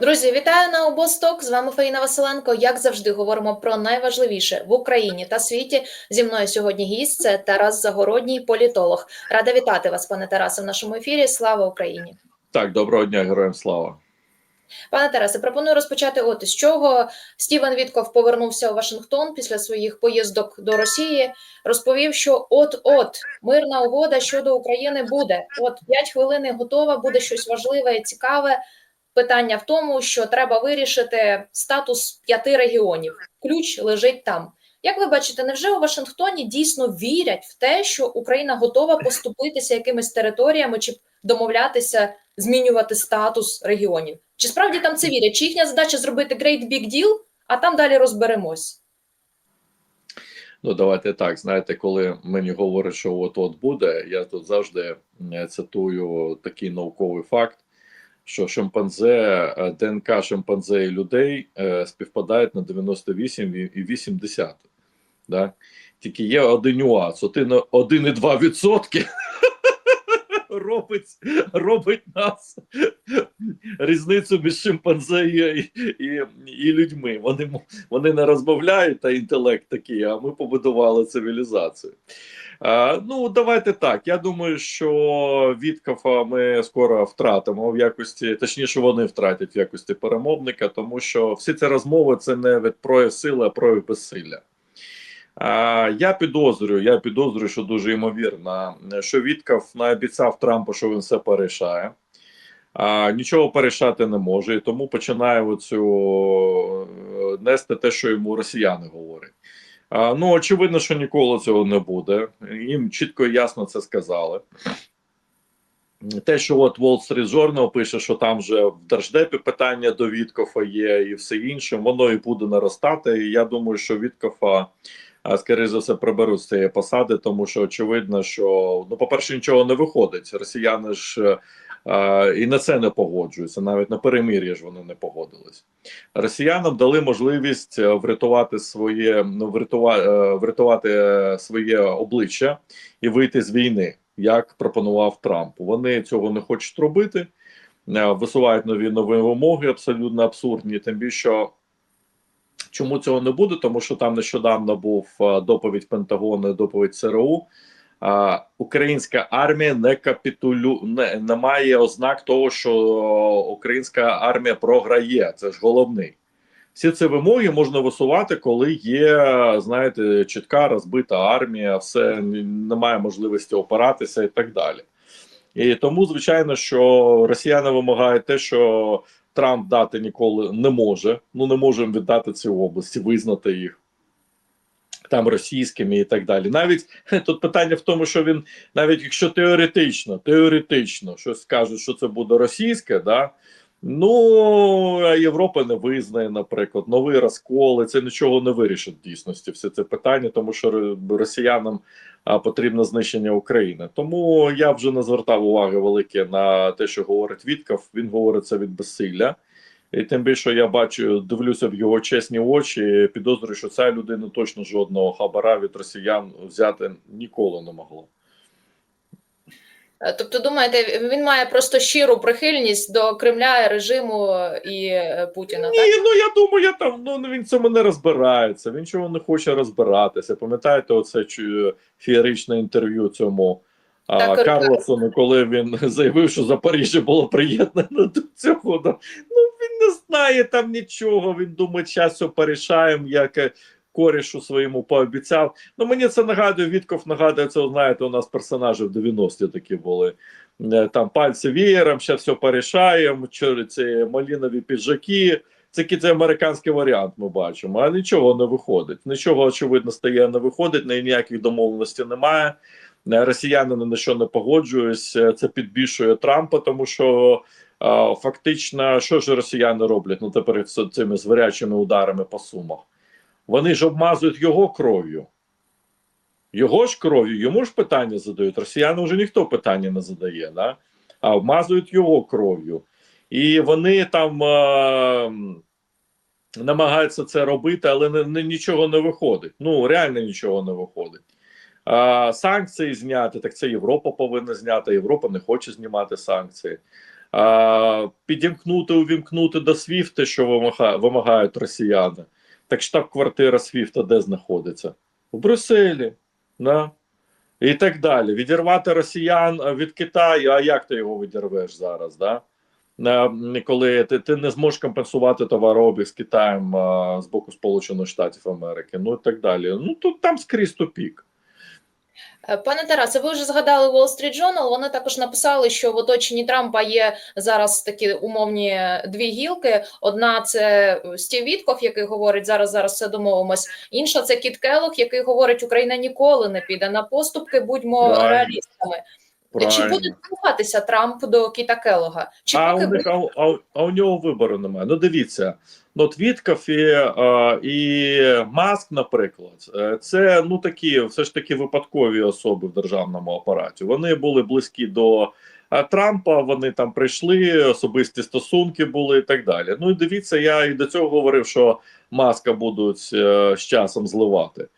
Друзі, вітаю на обосток. З вами Фаїна Василенко. Як завжди, говоримо про найважливіше в Україні та світі. Зі мною сьогодні гість це Тарас Загородній, політолог. Рада вітати вас, пане Тарасе, в нашому ефірі. Слава Україні! Так, доброго дня, героям слава. Пане Тарасе, пропоную розпочати от із чого Стівен Вітков повернувся у Вашингтон після своїх поїздок до Росії. Розповів, що от-от мирна угода щодо України буде. От 5 хвилин готова, буде щось важливе і цікаве. Питання в тому, що треба вирішити статус п'яти регіонів. Ключ лежить там. Як ви бачите, невже у Вашингтоні дійсно вірять в те, що Україна готова поступитися якимись територіями чи домовлятися змінювати статус регіонів? Чи справді там це вірять? Чи їхня задача зробити great big deal, а там далі розберемось? Ну, давайте так. Знаєте, коли мені говорять, що от-от буде, я тут завжди е, цитую такий науковий факт, що шимпанзе, е, ДНК шимпанзе і людей е, співпадають на 98,8. Да? Тільки є один нюанс: один 1,2% робить робить нас різницю між шимпанзе і, і, і людьми. Вони вони не розмовляють та інтелект такий, а ми побудували цивілізацію. А, Ну, давайте так. Я думаю, що Віткафа ми скоро втратимо в якості, точніше, вони втратять в якості перемовника, тому що всі ці розмови це не від прояв сили, а прояв безсилля. Я підозрюю, я підозрюю, що дуже ймовірно, що Віткав наобіцяв Трампу, що він все порішає. Нічого порішати не може, і тому починає оцю нести те, що йому росіяни говорять. Ну, очевидно, що ніколи цього не буде. Їм чітко і ясно це сказали. Те, що от Wall Street Journal пише, що там вже в Держдепі питання до Віткофа є і все інше, воно і буде наростати. І я думаю, що Віткофа скоріше за все приберуть з цієї посади, тому що очевидно, що ну, по-перше, нічого не виходить. Росіяни ж а, і на це не погоджуються. Навіть на перемир'я ж вони не погодились. Росіянам дали можливість врятувати своє ну, врятувати, врятувати своє обличчя і вийти з війни, як пропонував Трамп. Вони цього не хочуть робити. Висувають нові нові вимоги, абсолютно абсурдні. Тим більше Чому цього не буде? Тому що там нещодавно був доповідь Пентагону, доповідь ЦРУ. А, Українська армія не капітулю не, не має ознак того, що українська армія програє. Це ж головний. Всі ці вимоги можна висувати, коли є, знаєте, чітка розбита армія, все немає можливості опиратися і так далі. І тому, звичайно, що росіяни вимагають те, що Трамп дати ніколи не може. Ну не можемо віддати ці області, визнати їх там російськими і так далі. Навіть тут питання в тому, що він, навіть якщо теоретично, теоретично щось скажуть, що це буде російське, да. Ну, а Європа не визнає, наприклад, новий розколи. Це нічого не вирішить в дійсності. Все це питання, тому що росіянам потрібно знищення України. Тому я вже не звертав уваги велике на те, що говорить Вітков. Він говорить це від безсилля. І тим більше я бачу, дивлюся в його чесні очі. Підозрюю, що ця людина точно жодного хабара від росіян взяти ніколи не могла. Е, тобто, думаєте, він має просто щиру прихильність до Кремля, режиму і е, Путіна? Ні, так? ну я думаю, я там ну він цьому не розбирається. Він чого не хоче розбиратися. Пам'ятаєте, оце феєричне інтерв'ю цьому а, Так, Карлосону, коли він заявив, що Запоріжжя було приєднано до цього. Ну він не знає там нічого. Він думає, час порішаємо, як е, корішу своєму пообіцяв. Ну мені це нагадує, Вітков нагадує, це знаєте, у нас персонажі в 90-ті такі були. Е, Там пальці вієром, ще все порішаємо, ці малінові піджаки. Це це американський варіант, ми бачимо, а нічого не виходить. Нічого, очевидно, стає не виходить, ніяких домовленостей немає. Е, росіяни на що не погоджуються. Це підбільшує Трампа, тому що фактично, що ж росіяни роблять ну тепер з цими зварячими ударами по сумах? Вони ж обмазують його кров'ю. Його ж кров'ю, йому ж питання задають. Росіяни вже ніхто питання не задає, да? а обмазують його кров'ю. І вони там е намагаються це робити, але не, не, нічого не виходить. Ну, реально нічого не виходить. Е санкції зняти, так це Європа повинна зняти. Європа не хоче знімати санкції. а, підімкнути, увімкнути до Свіфти, що вимагають росіяни. Так штаб-квартира Свіфта де знаходиться? У Брюсселі. Да? І так далі. Відірвати росіян е, від Китаю, а як ти його відірвеш зараз? Да? Е, Коли ти, ти не зможеш компенсувати товарообіг з Китаєм а, з боку Сполучених Штатів Америки, ну і так далі. Ну тут там скрізь тупік. Е, Пане Тарасе, ви вже згадали Wall Street Journal. Вони також написали, що в оточенні Трампа є зараз такі умовні дві гілки. Одна це Стів Вітков, який говорить зараз, зараз все домовимось. Інша це Кіт Келлог, який говорить, Україна ніколи не піде на поступки. Будьмо Правильно. Чи буде рухатися Трамп до Кіта Келлога? Чи а, поки у них, а, а, а у нього вибору немає. Ну дивіться, ну от Вітков і, і Маск, наприклад, е, це ну такі все ж таки випадкові особи в державному апараті. Вони були близькі до Трампа. Вони там прийшли, особисті стосунки були і так далі. Ну і дивіться, я і до цього говорив, що маска будуть е, з часом зливати.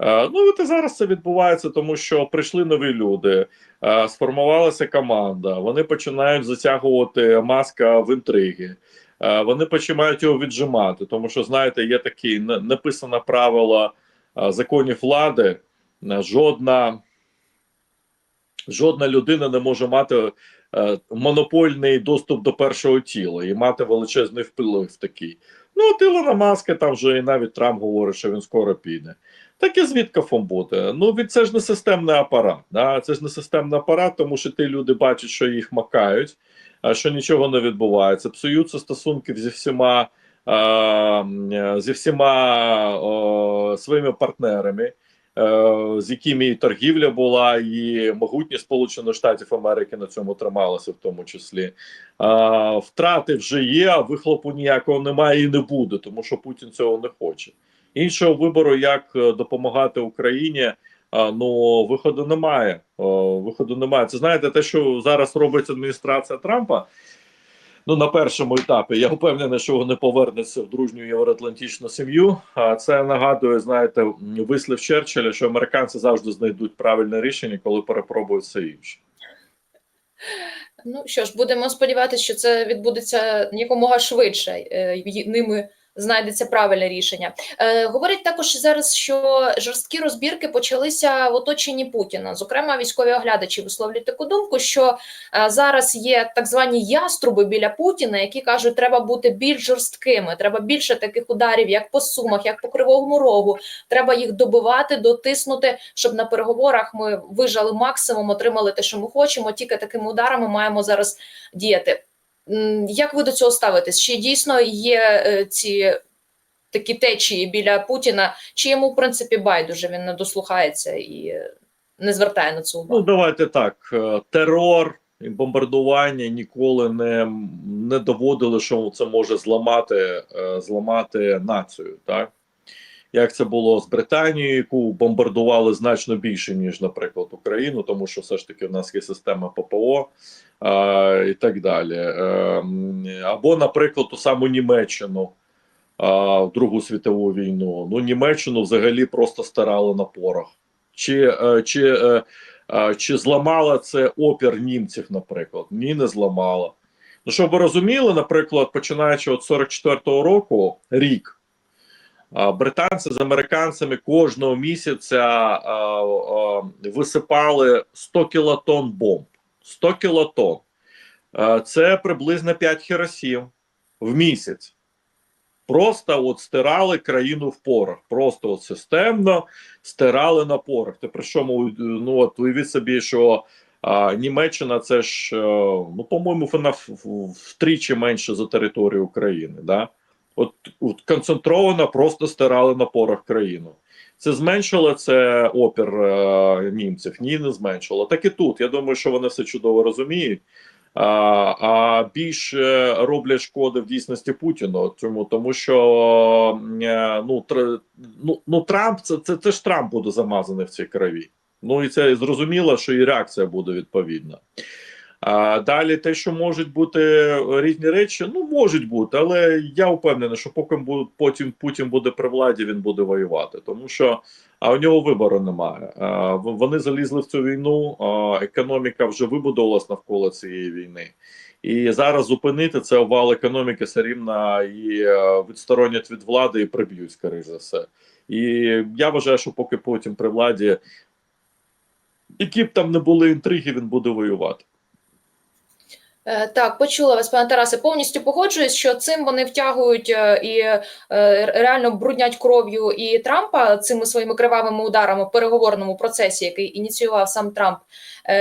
Е, Ну от і зараз це відбувається, тому що прийшли нові люди, е, сформувалася команда. Вони починають затягувати маска в інтриги. Е, Вони починають його віджимати, тому що знаєте, є такі на- написане правило законів влади. Жодна, жодна людина не може мати монопольний доступ до першого тіла і мати величезний вплив такий. Ну, от Ілона Маска там вже і навіть Трамп говорить, що він скоро піде. Так і з Віткофом буде. Ну, від це ж не системний апарат. Да? Це ж не системний апарат, тому що ті люди бачать, що їх макають, що нічого не відбувається. Псуються стосунки зі всіма, зі всіма о, своїми партнерами. е, З якими і торгівля була, і могутність Сполучених Штатів Америки на цьому трималася, в тому числі. А, втрати вже є, а вихлопу ніякого немає і не буде, тому що Путін цього не хоче. Іншого вибору, як е, допомагати Україні, ну виходу немає. Виходу немає. Це знаєте, те, що зараз робить адміністрація Трампа. Ну, на першому етапі я впевнений, що вони повернуться в дружню євроатлантичну сім'ю. А це нагадує, знаєте, вислів Черчилля, що американці завжди знайдуть правильне рішення, коли перепробують все інше. Ну що ж, будемо сподіватися, що це відбудеться якомога швидше. е, Ними знайдеться правильне рішення. Е, говорять також зараз, що жорсткі розбірки почалися в оточенні Путіна. Зокрема, військові оглядачі висловлюють таку думку, що е, зараз є так звані яструби біля Путіна, які кажуть, треба бути більш жорсткими, треба більше таких ударів, як по сумах, як по кривому рогу. Треба їх добивати, дотиснути, щоб на переговорах ми вижали максимум, отримали те, що ми хочемо. Тільки такими ударами маємо зараз діяти. Як ви до цього ставитесь? Чи дійсно є е, ці такі течії біля Путіна, чи йому в принципі байдуже він не дослухається і не звертає на це Ну, увагу? давайте так. е, Терор і бомбардування ніколи не, не доводили, що це може зламати, е, зламати націю. Так? Як це було з Британією, яку бомбардували значно більше, ніж, наприклад, Україну, тому що все ж таки в нас є система ППО і так далі. Е, або, наприклад, ту саму Німеччину. в Другу світову війну. Ну, Німеччину взагалі просто стирали на порох. Чи, е, чи, е, е, чи зламала це опір німців, наприклад? Ні, не зламала. Ну, щоб ви розуміли, наприклад, починаючи від 44-го року, рік, британці з американцями кожного місяця а, а, висипали 100 кілотон бомб. 100 кілотон. Це приблизно 5 хіросім в місяць. Просто от стирали країну в порох. Просто от системно стирали на порох. Ти при чому ну от уявіть собі, що а, Німеччина це ж, е, ну по-моєму, вона втричі менше за територію України. Да? От, от концентровано просто стирали на порох країну. Це зменшило це опір е, німців? Ні, не зменшило. Так і тут. Я думаю, що вони все чудово розуміють. А, а більше роблять шкоди в дійсності Путіну. Чому тому, що е, ну, тр, ну, ну Трамп це, це, це ж Трамп буде замазаний в цій крові. Ну і це зрозуміло, що і реакція буде відповідна. А далі те, що можуть бути різні речі, ну можуть бути, але я впевнений, що поки потім Путін буде при владі, він буде воювати, тому що а у нього вибору немає. А, вони залізли в цю війну. А, економіка вже вибудовувалась навколо цієї війни. І зараз зупинити це обвал економіки все рівно і е, відсторонять від влади і приб'ють, скоріш за все. І я вважаю, що поки Путін при владі, які б там не були інтриги, він буде воювати. Е, Так, почула вас, пане Тарасе. Повністю погоджуюсь, що цим вони втягують е, і е, реально бруднять кров'ю і Трампа цими своїми кривавими ударами в переговорному процесі, який ініціював сам Трамп.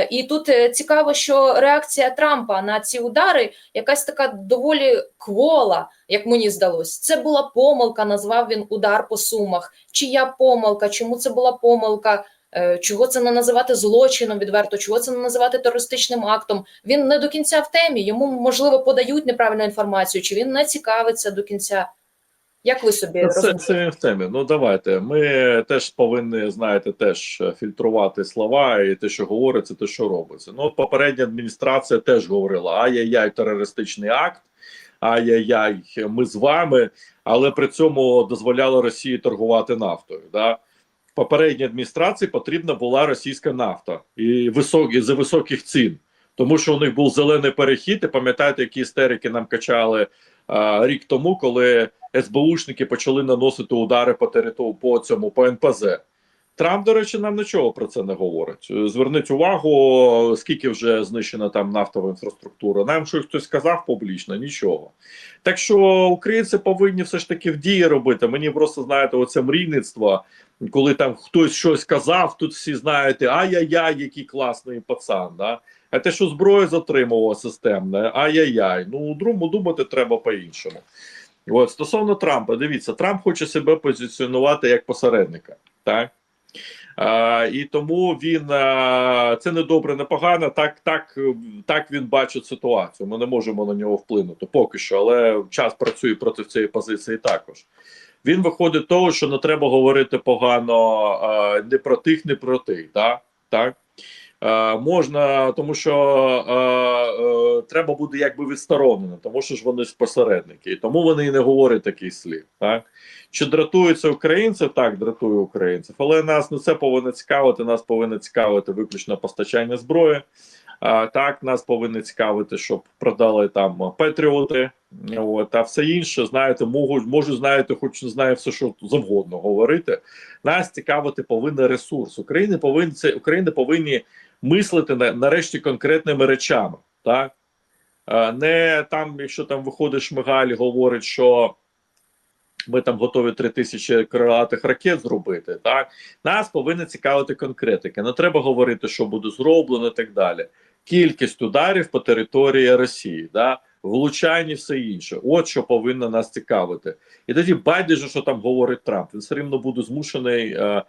І тут цікаво, що реакція Трампа на ці удари якась така доволі квола, як мені здалось. Це була помилка, назвав він удар по сумах. Чия помилка? Чому це була помилка? Е, Чого це не називати злочином відверто? Чого це не називати терористичним актом? Він не до кінця в темі. Йому можливо подають неправильну інформацію, чи він не цікавиться до кінця. Як ви собі Це, це в темі. Ну давайте. Ми теж повинні, знаєте, теж е, фільтрувати слова і те, що говориться, те, що робиться. Ну, от попередня адміністрація теж говорила: ай-яй-яй, терористичний акт, ай-яй-яй, ми з вами, але при цьому дозволяли Росії торгувати нафтою. Да? Попередній адміністрації потрібна була російська нафта і високі за високих цін. Тому що у них був зелений перехід, і пам'ятаєте, які істерики нам качали а, рік тому, коли СБУшники почали наносити удари по території по цьому по НПЗ. Трамп, до речі, нам нічого про це не говорить. Е, Зверніть увагу, скільки вже знищена там нафтова інфраструктура. Нам щось хтось сказав публічно, нічого. Так що українці повинні все ж таки в дії робити. Мені просто знаєте, оце мрійництво, коли там хтось щось казав, тут всі знаєте, ай-яй-яй, який класний пацан. Да? А те, що зброю затримувала системне, ай-яй-яй. Ну, другому думати треба по-іншому. От стосовно Трампа, дивіться, Трамп хоче себе позиціонувати як посередника, так? І тому він це не добре, не погано. Так, так, так він бачить ситуацію. Ми не можемо на нього вплинути поки що, але час працює проти цієї позиції також. Він виходить того, що не треба говорити погано не про тих, не про тих. Да? так? Е, можна, тому що е, е, треба буде якби відсторонено, тому що ж вони ж посередники, і тому вони і не говорять таких слів. Так чи дратуються українці? Так, дратує українців, але нас не це повинно цікавити. Нас повинно цікавити виключно постачання зброї. А, так, нас повинно цікавити, щоб продали там Петріоти. От, а все інше, знаєте, можуть, можу, знаєте, хоч не знаю все, що завгодно говорити. Нас цікавити повинен ресурс. України повинні це України повинні мислити нарешті конкретними речами. Так? Не там, якщо там виходить Шмигаль, говорить, що ми там готові 3 тисячі крилатих ракет зробити. Так нас повинна цікавити конкретика. Не треба говорити, що буде зроблено, і так далі. Кількість ударів по території Росії, да, влучання і все інше. От що повинно нас цікавити. І тоді байдуже, що там говорить Трамп. Він все рівно буде змушений. Е, е, е,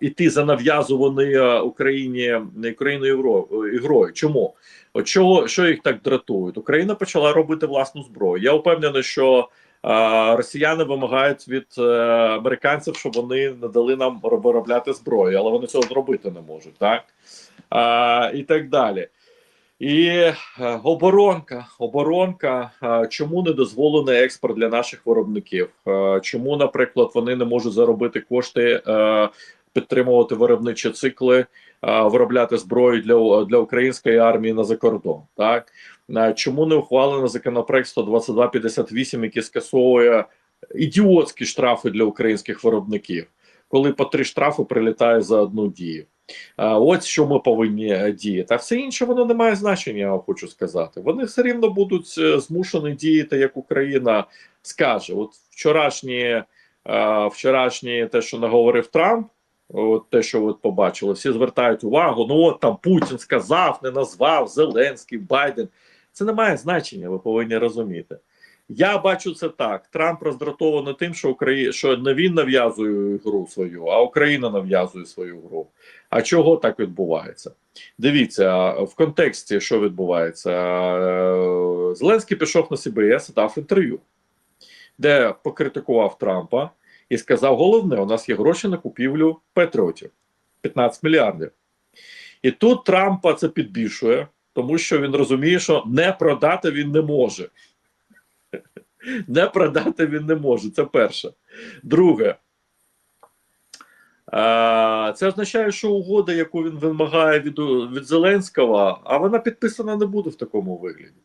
іти за нав'язуваний Україні Україною ігрою. Чому? От чого що їх так дратує? Україна почала робити власну зброю. Я впевнений, що росіяни вимагають від е, американців, щоб вони надали нам виробляти зброю, але вони цього зробити не можуть, так і так далі. І е, оборонка, оборонка. е, чому не дозволений експорт для наших виробників? Е, чому, наприклад, вони не можуть заробити кошти, підтримувати виробничі цикли, виробляти зброю для, для української армії на закордон? Так чому не ухвалено законопроект 12258, який скасовує ідіотські штрафи для українських виробників, коли по три штрафи прилітає за одну дію? Ось що ми повинні е, діяти. А все інше воно не має значення, я хочу сказати. Вони все рівно будуть е, змушені діяти, як Україна скаже. От вчорашні, е, вчорашні те, що наговорив Трамп. От те, що ви побачили, всі звертають увагу. Ну от там Путін сказав, не назвав Зеленський, Байден. Це не має значення, ви повинні розуміти. Я бачу це так. Трамп роздратований тим, що Украї... що не він нав'язує гру свою, а Україна нав'язує свою гру. А чого так відбувається? Дивіться в контексті, що відбувається. Е, Зеленський пішов на СБС і дав інтерв'ю, де покритикував Трампа і сказав: головне, у нас є гроші на купівлю Петріотів 15 мільярдів. І тут Трампа це підбільшує. тому що він розуміє, що не продати він не може. Не продати він не може. Це перше. Друге, це означає, що угода, яку він вимагає від, від Зеленського, а вона підписана не буде в такому вигляді.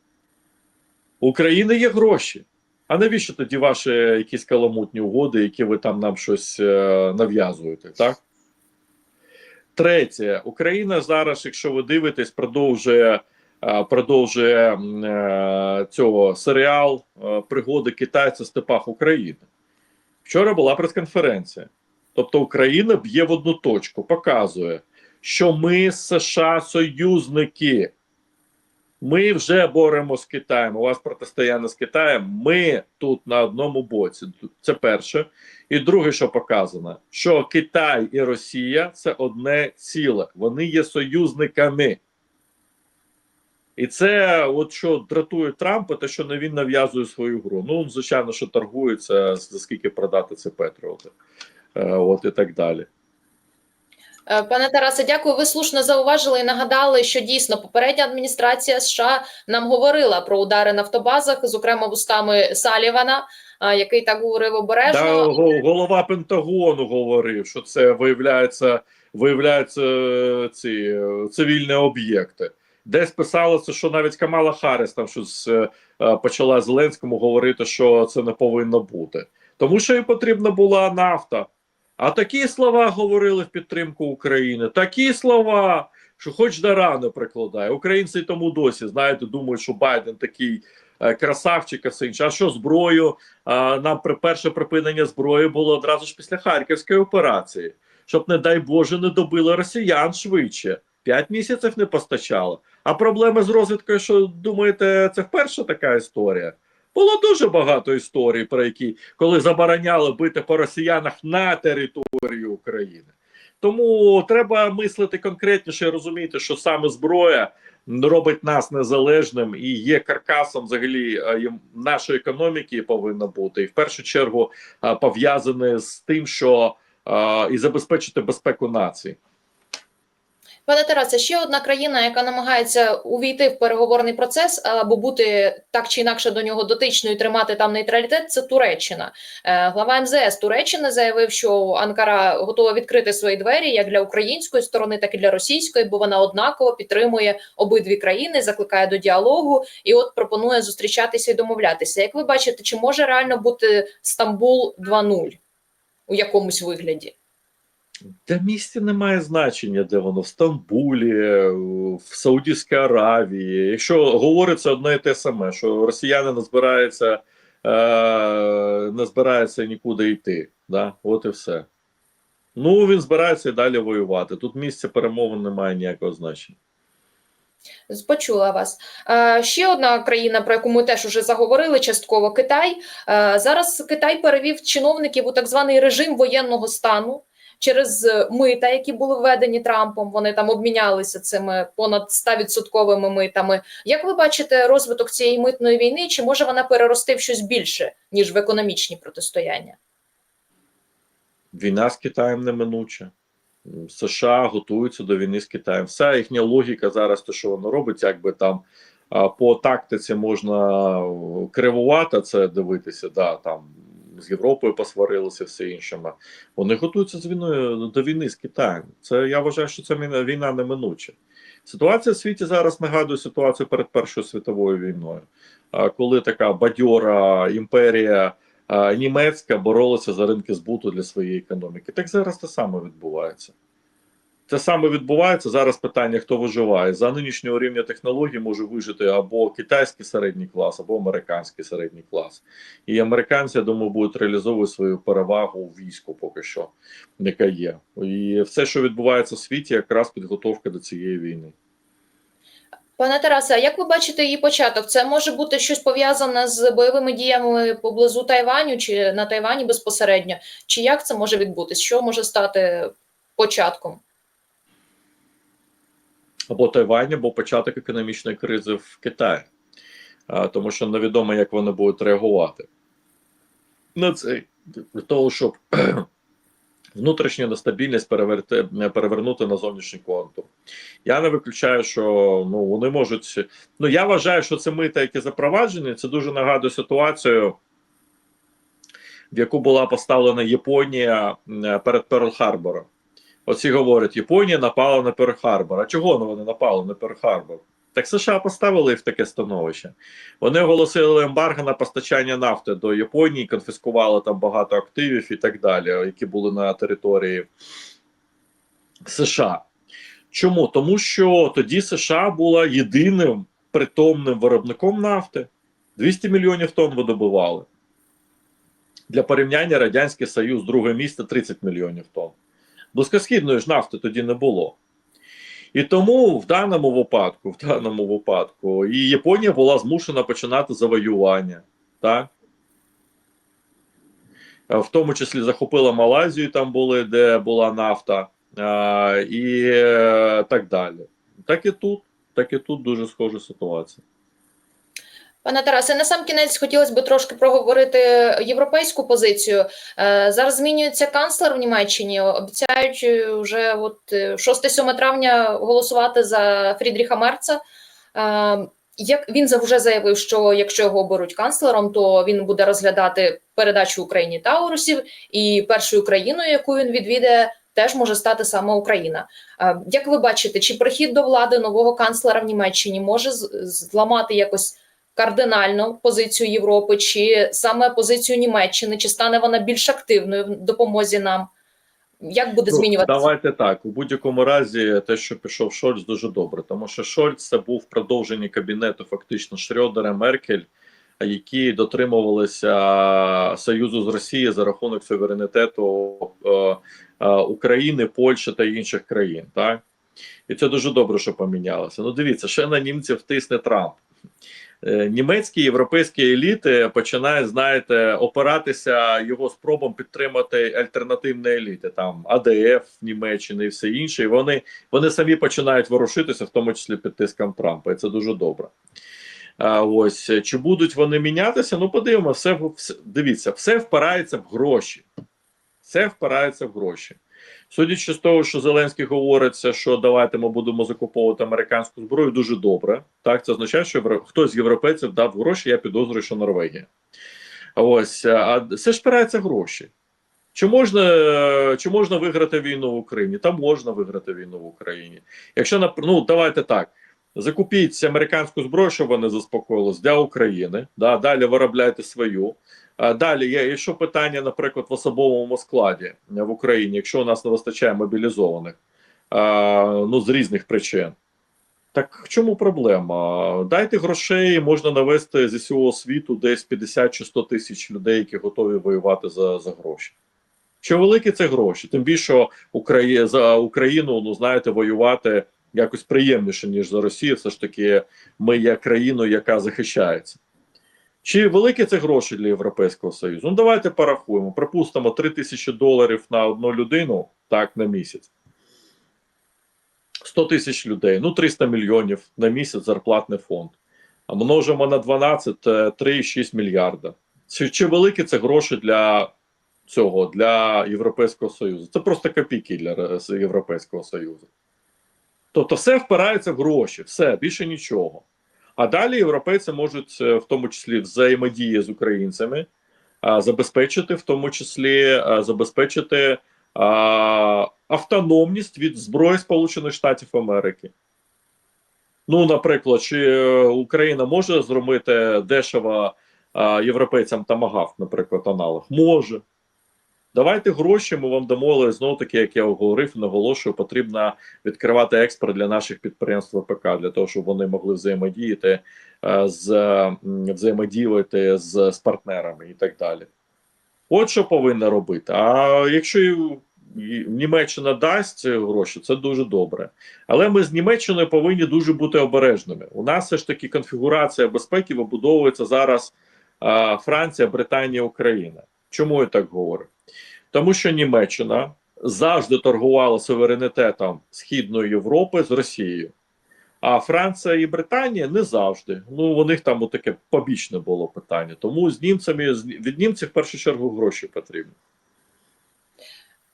України є гроші. А навіщо тоді ваші якісь каламутні угоди, які ви там нам щось е, нав'язуєте, так? Третє, Україна зараз, якщо ви дивитесь, продовжує, продовжує е, цього серіал е, Пригоди китайця в степах України. Вчора була прес-конференція. Тобто Україна б'є в одну точку, показує, що ми США союзники. Ми вже боремося з Китаєм. У вас протистояння з Китаєм. Ми тут на одному боці. Це перше. І друге, що показано, що Китай і Росія це одне ціле. Вони є союзниками. І це, от що дратує Трампа, те, що не він нав'язує свою гру. Ну, звичайно, що торгується, за скільки продати це Петріоти. Е, от і так далі. Е, Пане Тарасе, дякую. Ви слушно зауважили і нагадали, що дійсно попередня адміністрація США нам говорила про удари на автобазах, зокрема вустами Салівана, який так говорив обережно. Да, голова Пентагону говорив, що це виявляється, виявляється е, ці е, цивільні об'єкти. Десь писалося, що навіть Камала Харріс там щось е, е, почала Зеленському говорити, що це не повинно бути. Тому що їм потрібна була нафта. А такі слова говорили в підтримку України. Такі слова, що хоч до рани прикладає. Українці тому досі, знаєте, думають, що Байден такий е, красавчик, а все. А що зброю? А, нам при перше припинення зброї було одразу ж після Харківської операції, щоб, не дай Боже, не добили росіян швидше. П'ять місяців не постачало. А проблеми з розвідкою, що думаєте, це вперше така історія? Було дуже багато історій, про які коли забороняли бити по росіянах на території України. Тому треба мислити конкретніше і розуміти, що саме зброя робить нас незалежним і є каркасом взагалі е, нашої економіки повинна бути, і в першу чергу е, пов'язане з тим, що е, і забезпечити безпеку нації. Пане Тарасе, ще одна країна, яка намагається увійти в переговорний процес або бути так чи інакше до нього дотичною, тримати там нейтралітет, це Туреччина. Е, Глава МЗС Туреччини заявив, що Анкара готова відкрити свої двері як для української сторони, так і для російської, бо вона однаково підтримує обидві країни, закликає до діалогу і от пропонує зустрічатися і домовлятися. Як ви бачите, чи може реально бути Стамбул 2.0 у якомусь вигляді? Та місце не має значення, де воно в Стамбулі, в Саудівській Аравії. Якщо говориться одне і те саме, що росіяни не збираються, е, не нікуди йти. Да? От і все. Ну, він збирається і далі воювати. Тут місце перемовин не має ніякого значення. Почула вас. Е, ще одна країна, про яку ми теж уже заговорили, частково Китай. Е, зараз Китай перевів чиновників у так званий режим воєнного стану через мита, які були введені Трампом. Вони там обмінялися цими понад 100% митами. Як ви бачите розвиток цієї митної війни? Чи може вона перерости в щось більше ніж в економічні протистояння? Війна з Китаєм неминуча. США готуються до війни з Китаєм. Вся їхня логіка зараз, те, що воно робить, якби там по тактиці можна кривувати це дивитися, да, там з Європою посварилися, все іншими. Вони готуються з війною до війни з Китаєм. Це я вважаю, що це війна неминуча. Ситуація в світі зараз нагадує ситуацію перед Першою світовою війною, коли така бадьора імперія німецька боролася за ринки збуту для своєї економіки. Так зараз те саме відбувається. Те саме відбувається зараз. Питання: хто виживає за нинішнього рівня технологій може вижити або китайський середній клас, або американський середній клас. І американці, я думаю, будуть реалізовувати свою перевагу у війську, поки що, яка є. І все, що відбувається в світі, якраз підготовка до цієї війни. Пане Тарасе, а як ви бачите її початок? Це може бути щось пов'язане з бойовими діями поблизу Тайваню чи на Тайвані безпосередньо? Чи як це може відбутись? Що може стати початком? Або Тайвань, або початок економічної кризи в Китаї, тому що невідомо, як вони будуть реагувати на це для того, щоб внутрішню нестабільність переверти, перевернути на зовнішній контур. Я не виключаю, що ну вони можуть. Ну я вважаю, що це мита, які запроваджені, це дуже нагадує ситуацію, в яку була поставлена Японія перед Перл-Харбором. Оці говорять, Японія напала на Перл-Харбор. А чого вони напали на Перл-Харбор? Так США поставили в таке становище. Вони оголосили ембарго на постачання нафти до Японії, конфіскували там багато активів і так далі, які були на території США. Чому? Тому що тоді США була єдиним притомним виробником нафти. 200 мільйонів тонн видобували. Для порівняння Радянський Союз, друге місце 30 мільйонів тонн. Близькосхідної ж нафти тоді не було. І тому в даному випадку, в даному випадку, і Японія була змушена починати завоювання, так? В тому числі захопила Малайзію, там були, де була нафта, а, і е, так далі. Так і тут, так і тут дуже схожа ситуація. Пане Тарасе, на сам кінець хотілося б трошки проговорити європейську позицію. Е, Зараз змінюється канцлер в Німеччині. Обіцяють е, вже от е, 6-7 травня голосувати за Фрідріха Мерца. Е, Як він вже заявив, що якщо його оберуть канцлером, то він буде розглядати передачу Україні Таурусів, і першою країною, яку він відвідає, теж може стати саме Україна. Е, Як ви бачите, чи прихід до влади нового канцлера в Німеччині може зламати якось? Кардинально позицію Європи, чи саме позицію Німеччини, чи стане вона більш активною в допомозі нам? Як буде Ну, змінюватися? Давайте так. У будь-якому разі, те, що пішов Шольц, дуже добре, тому що Шольц це був продовження кабінету, фактично Шрёдера, Меркель, які дотримувалися союзу з Росією за рахунок суверенітету е, е, України, Польщі та інших країн. Так і це дуже добре, що помінялося. Ну, дивіться, ще на німців тисне Трамп. Е, Німецькі європейські еліти починають, знаєте, опиратися його спробам підтримати альтернативні еліти, там АДФ Німеччини і все інше. І вони, вони самі починають ворушитися, в тому числі під тиском Трампа. І це дуже добре. А, ось чи будуть вони мінятися? Ну, подивимося, все, все дивіться, все впирається в гроші. Все впирається в гроші. Судячи з того, що Зеленський говориться, що давайте ми будемо закуповувати американську зброю, дуже добре. Так, це означає, що хтось з європейців дав гроші. Я підозрюю, що Норвегія. Ось, а все ж впирається в гроші. Чи можна, чи можна виграти війну в Україні? Та можна виграти війну в Україні. Якщо ну давайте так. Закупіть американську зброю, щоб вони заспокоїлись для України. Да, далі виробляйте свою. Далі є, якщо питання, наприклад, в особовому складі е, в Україні, якщо у нас не вистачає мобілізованих, ну з різних причин. Так в чому проблема? Дайте грошей, можна навести зі всього світу десь 50 чи 100 тисяч людей, які готові воювати за, за гроші. Що великі це гроші? Тим більше Украї... за Україну, ну знаєте, воювати якось приємніше, ніж за Росію. Все ж таки, ми є країною, яка захищається. Чи великі це гроші для Європейського Союзу? Ну давайте порахуємо. Припустимо 3 тисячі доларів на одну людину так на місяць. 100 тисяч людей, ну 300 мільйонів на місяць зарплатний фонд. А множимо на 12 е, 3,6 мільярда. Чи, чи великі це гроші для цього, для Європейського Союзу? Це просто копійки для Європейського Союзу. Тобто все впирається в гроші, все, більше нічого. А далі європейці можуть, е, в тому числі взаємодії з українцями, забезпечити, в тому числі забезпечити автономність від зброї Сполучених Штатів Америки. Ну, наприклад, чи е, Україна може зробити дешево європейцям тамагавк, наприклад, аналог? Може. Давайте гроші, ми вам дамо, але знову таки, як я говорив, наголошую, потрібно відкривати експорт для наших підприємств ВПК, для того, щоб вони могли взаємодіяти е, з взаємодіяти з, з партнерами і так далі. От що повинна робити. А якщо Німеччина дасть гроші, це дуже добре. Але ми з Німеччиною повинні дуже бути обережними. У нас все ж таки конфігурація безпеки вибудовується зараз е, Франція, Британія, Україна. Чому я так говорю? Тому що Німеччина завжди торгувала суверенітетом Східної Європи з Росією. А Франція і Британія не завжди. Ну, у них там таке побічне було питання. Тому з німцями від німців в першу чергу гроші потрібні.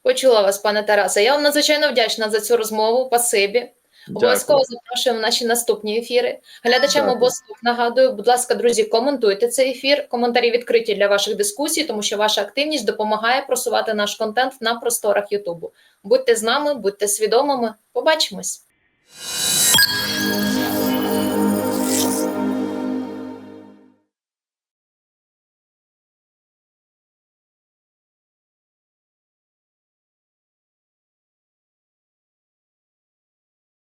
Почула вас, пане Тарасе. Я вам надзвичайно вдячна за цю розмову. Пасибі. Обов'язково запрошуємо наші наступні ефіри. Глядачам обов'язково нагадую, будь ласка, друзі, коментуйте цей ефір. Коментарі відкриті для ваших дискусій, тому що ваша активність допомагає просувати наш контент на просторах Ютубу. Будьте з нами, будьте свідомими. Побачимось.